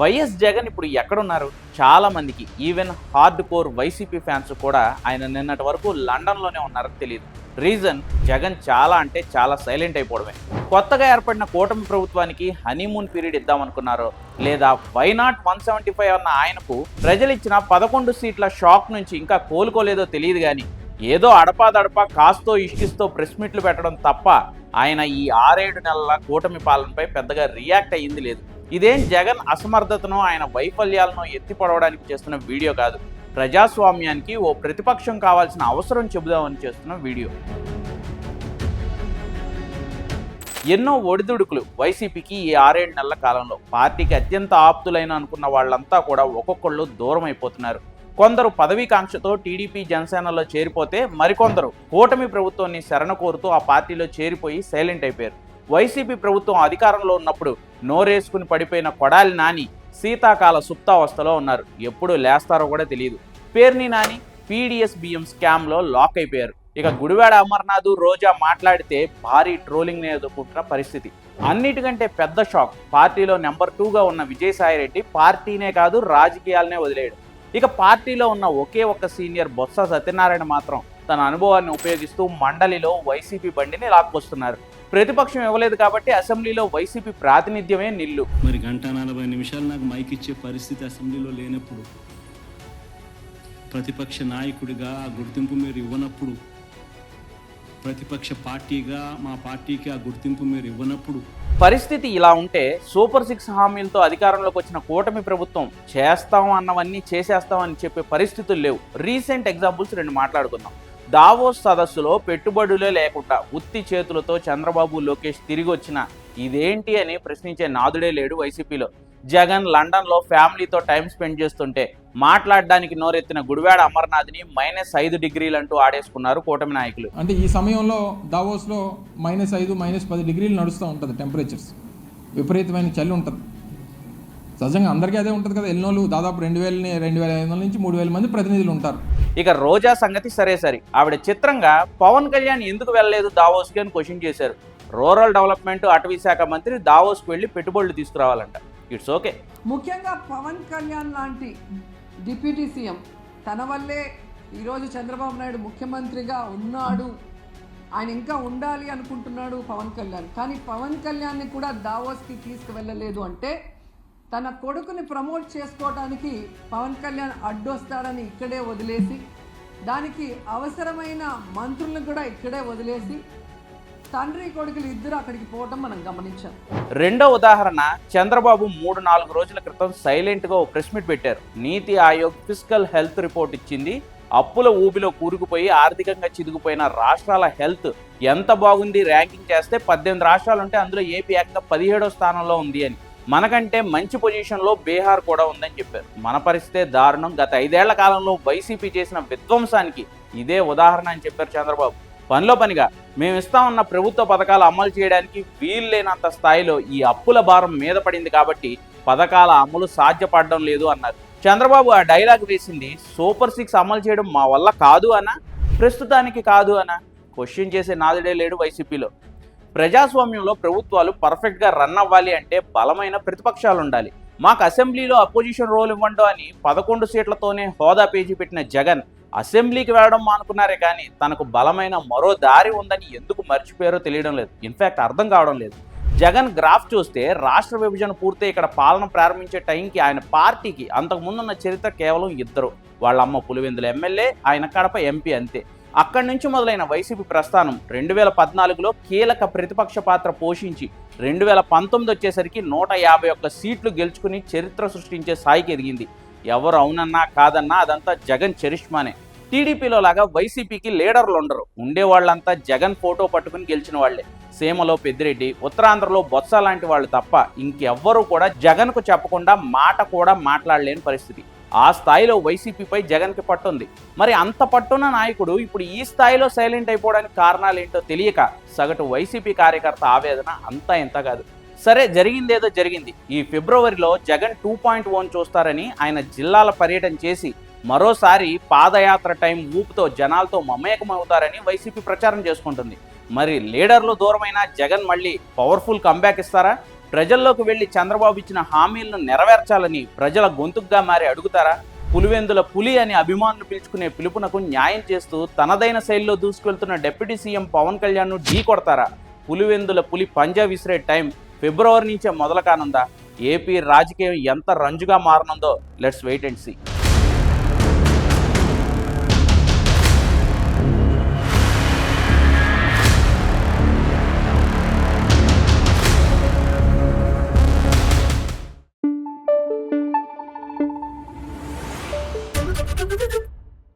YS Jagan ఇప్పుడు ఎక్కడున్నారు? చాలా మందికి. Even hard core YCP fans కూడా ఆయన నిన్నటి వరకు లండన్లోనే ఉన్నారని తెలియదు రీజన్ జగన్ చాలా అంటే చాలా సైలెంట్ అయిపోవడమే. కొత్తగా ఏర్పడిన కూటమి ప్రభుత్వానికి హనీమూన్ పీరియడ్ ఇద్దామనుకున్నారో లేదా why not one seventy five అన్న ఆయనకు ప్రజలు ఇచ్చిన పదకొండు సీట్ల షాక్ నుంచి ఇంకా కోలుకోలేదో తెలియదు కానీ ఏదో అడపాదడపా కాస్తో ఇష్టిస్తో ప్రెస్ మీట్లు పెట్టడం తప్ప ఆయన ఈ ఆరేడు నెలల కూటమి పాలనపై పెద్దగా రియాక్ట్ అయ్యింది లేదు. ఇదేం జగన్ అసమర్థతను ఆయన వైఫల్యాలను ఎత్తిపడవడానికి చేస్తున్న వీడియో కాదు. ప్రజాస్వామ్యానికి ఓ ప్రతిపక్షం కావాల్సిన అవసరం చెబుదామని చేస్తున్న వీడియో. ఎన్నో ఒడిదుడుకులు వైసీపీకి ఈ ఆరేడు నెలల కాలంలో. పార్టీకి అత్యంత ఆప్తులైన అనుకున్న వాళ్ళంతా కూడా ఒక్కొక్కళ్ళు దూరం అయిపోతున్నారు కొందరు పదవీకాంక్షతో టీడీపీ జనసేనలో చేరిపోతే మరికొందరు కూటమి ప్రభుత్వాన్ని శరణ కోరుతూ ఆ పార్టీలో చేరిపోయి సైలెంట్ అయిపోయారు. వైసీపీ ప్రభుత్వం అధికారంలో ఉన్నప్పుడు నోరేసుకుని పడిపోయిన కొడాలి నాని శీతాకాల సుప్తావస్థలో ఉన్నారు. ఎప్పుడు లేస్తారో కూడా తెలియదు పేర్ని నాని పీడిఎస్ బియ్యం స్కామ్లో లాక్ అయిపోయారు. ఇక గుడివాడ అమర్నాథ్ రోజా మాట్లాడితే భారీ ట్రోలింగ్ ఎదుర్కొంటున్న పరిస్థితి. అన్నిటికంటే పెద్ద షాక్. పార్టీలో నెంబర్ టూగా ఉన్న విజయసాయిరెడ్డి పార్టీనే కాదు రాజకీయాలనే వదిలేయడు. ఇక పార్టీలో ఉన్న ఒకే ఒక్క సీనియర్ బొత్స సత్యనారాయణ మాత్రం తన అనుభవాన్ని ఉపయోగిస్తూ మండలిలో వైసీపీ బండిని లాక్కొస్తున్నారు. ప్రతిపక్షం ఇవ్వలేదు కాబట్టి అసెంబ్లీలో వైసీపీ ప్రాతినిధ్యమే నిల్లు. మరి గంట నలభై నిమిషాలు నాకు మైక్ ఇచ్చే పరిస్థితి అసెంబ్లీలో లేనప్పుడు ప్రతిపక్ష నాయకుడిగా ఆ గుర్తింపు మీరు ఇవ్వనప్పుడు ప్రతిపక్ష పార్టీగా మా పార్టీకి ఆ గుర్తింపు మీరు ఇవ్వనప్పుడు. పరిస్థితి ఇలా ఉంటే సూపర్ సిక్స్ హామీలతో అధికారంలోకి వచ్చిన కూటమి ప్రభుత్వం చేస్తాం అన్నవన్నీ చేసేస్తాం అని చెప్పే పరిస్థితులు లేవు. రీసెంట్ ఎగ్జాంపుల్స్ రెండు మాట్లాడుకుందాం. దావోస్ సదస్సులో పెట్టుబడులే లేకుండా ఉత్తి చేతులతో చంద్రబాబు లోకేష్ తిరిగి వచ్చిన ఇదేంటి అని ప్రశ్నించే నాదుడే లేడు వైసీపీలో. జగన్ లండన్లో ఫ్యామిలీతో టైం స్పెండ్ చేస్తుంటే మాట్లాడడానికి నోరెత్తిన గుడివాడ అమర్నాథ్ని మైనస్ ఐదు డిగ్రీలు అంటూ ఆడేసుకున్నారు కూటమి నాయకులు. అంటే ఈ సమయంలో దావోస్లో మైనస్ ఐదు మైనస్ పది డిగ్రీలు నడుస్తూ ఉంటుంది టెంపరేచర్స్ విపరీతమైన చలి ఉంటుంది. సహజంగా అందరికీ అదే ఉంటుంది కదా ఎన్నోళ్ళు దాదాపు రెండు వేలని రెండు వేల ఐదు వందల నుంచి మూడు వేల మంది ప్రతినిధులు ఉంటారు. ఇక రోజా సంగతి సరే సరే. ఆవిడ చిత్రంగా పవన్ కళ్యాణ్ ఎందుకు వెళ్ళలేదు దావోస్కి అని క్వశ్చన్ చేశారు. రూరల్ డెవలప్మెంట్ అటవీ శాఖ మంత్రి దావోస్కి వెళ్ళి పెట్టుబడులు తీసుకురావాలంట. ఇట్స్ ఓకే ముఖ్యంగా పవన్ కళ్యాణ్ లాంటి డిప్యూటీ సీఎం తన వల్లే ఈరోజు చంద్రబాబు నాయుడు ముఖ్యమంత్రిగా ఉన్నాడు. ఆయన ఇంకా ఉండాలి అనుకుంటున్నాడు పవన్ కళ్యాణ్. కానీ పవన్ కళ్యాణ్ని కూడా దావోస్కి తీసుకువెళ్ళలేదు అంటే తన కొడుకుని ప్రమోట్ చేసుకోవడానికి పవన్ కళ్యాణ్ అడ్డొస్తాడని ఇక్కడే వదిలేసి దానికి అవసరమైన మంత్రులను కూడా ఇక్కడే వదిలేసి తండ్రి కొడుకులు ఇద్దరు అక్కడికి పోవటం మనం గమనించాం. రెండో ఉదాహరణ చంద్రబాబు మూడు నాలుగు రోజుల క్రితం సైలెంట్గా ఓ ప్రెస్ మీట్ పెట్టారు. నీతి ఆయోగ్ ఫిజికల్ హెల్త్ రిపోర్ట్ ఇచ్చింది. అప్పుల ఊబిలో కూరుకుపోయి ఆర్థికంగా చిదిగిపోయిన రాష్ట్రాల హెల్త్ ఎంత బాగుంది ర్యాంకింగ్ చేస్తే పద్దెనిమిది రాష్ట్రాలు ఉంటే అందులో ఏపీ ఏకంగా పదిహేడో స్థానంలో ఉంది అని. మనకంటే మంచి పొజిషన్లో బీహార్ కూడా ఉందని చెప్పారు. మన పరిస్థితే దారుణం. గత ఐదేళ్ళ కాలంలో వైసీపీ చేసిన విధ్వంసానికి ఇదే ఉదాహరణ అని చెప్పారు చంద్రబాబు. పనిలో పనిగా మేము ఇస్తామన్న ప్రభుత్వ పథకాలు అమలు చేయడానికి వీల్లేనంత స్థాయిలో ఈ అప్పుల భారం మీద పడింది కాబట్టి పథకాల అమలు సాధ్యపడడం లేదు అన్నారు. చంద్రబాబు ఆ డైలాగ్ వేసింది సూపర్ సిక్స్ అమలు చేయడం మా వల్ల కాదు అనా ప్రస్తుతానికి కాదు అనా క్వశ్చన్ చేసే నాదుడే లేడు వైసీపీలో. ప్రజాస్వామ్యంలో ప్రభుత్వాలు పర్ఫెక్ట్గా రన్ అవ్వాలి అంటే బలమైన ప్రతిపక్షాలు ఉండాలి మాకు అసెంబ్లీలో అపోజిషన్ రోల్ ఇవ్వండు అని పదకొండు సీట్లతోనే హోదా పేజీ పెట్టిన జగన్ అసెంబ్లీకి వెళ్ళడం మానుకున్నారే కానీ తనకు బలమైన మరో దారి ఉందని ఎందుకు మర్చిపోయారో తెలియడం లేదు. ఇన్ఫ్యాక్ట్ అర్థం కావడం లేదు. జగన్ గ్రాఫ్ చూస్తే రాష్ట్ర విభజన పూర్తి ఇక్కడ పాలన ప్రారంభించే టైంకి ఆయన పార్టీకి అంతకుముందున్న చరిత్ర కేవలం ఇద్దరు. వాళ్ళ అమ్మ పులివెందుల ఎమ్మెల్యే ఆయన కడప ఎంపీ అంతే. అక్కడి నుంచి మొదలైన వైసీపీ ప్రస్థానం రెండు వేల పద్నాలుగులో కీలక ప్రతిపక్ష పాత్ర పోషించి రెండు వేల పంతొమ్మిది వచ్చేసరికి నూట యాభై ఒక్క సీట్లు గెలుచుకుని చరిత్ర సృష్టించే స్థాయికి ఎదిగింది. ఎవరు అవునన్నా కాదన్నా అదంతా జగన్ చరిష్మానే. టీడీపీలో లాగా వైసీపీకి లీడర్లు ఉండరు. ఉండేవాళ్ళంతా జగన్ ఫోటో పట్టుకుని గెలిచిన వాళ్ళే సీమలో పెద్దిరెడ్డి ఉత్తరాంధ్రలో బొత్స లాంటి వాళ్ళు తప్ప ఇంకెవ్వరూ కూడా జగన్కు చెప్పకుండా మాట కూడా మాట్లాడలేని పరిస్థితి. ఆ స్థాయిలో వైసీపీపై జగన్కి పట్టుంది. మరి అంత పట్టున్న నాయకుడు ఇప్పుడు ఈ స్థాయిలో సైలెంట్ అయిపోవడానికి కారణాలు ఏంటో తెలియక సగటు వైసీపీ కార్యకర్త ఆవేదన అంతా ఇంత కాదు. సరే జరిగిందేదో జరిగింది. ఈ ఫిబ్రవరిలో జగన్ టూ పాయింట్ వన్ చూస్తారని ఆయన జిల్లాల పర్యటన చేసి మరోసారి పాదయాత్ర టైం ఊపుతో జనాలతో మమేకమవుతారని వైసీపీ ప్రచారం చేసుకుంటుంది. మరి లీడర్లు దూరమైన జగన్ మళ్ళీ పవర్ఫుల్ కంబ్యాక్ ఇస్తారా? ప్రజల్లోకి వెళ్ళి చంద్రబాబు ఇచ్చిన హామీలను నెరవేర్చాలని ప్రజల గొంతుగ్గా మారి అడుగుతారా? పులివెందుల పులి అని అభిమానులు పిలుచుకునే పిలుపునకు న్యాయం చేస్తూ తనదైన శైలిలో దూసుకెళ్తున్న డిప్యూటీ సీఎం పవన్ కళ్యాణ్ను ఢీ కొడతారా? పులివెందుల పులి పంజా విసిరే టైం ఫిబ్రవరి నుంచే మొదలు కానుందా ఏపీ రాజకీయం ఎంత రంజుగా మారనుందో? Let's wait and see.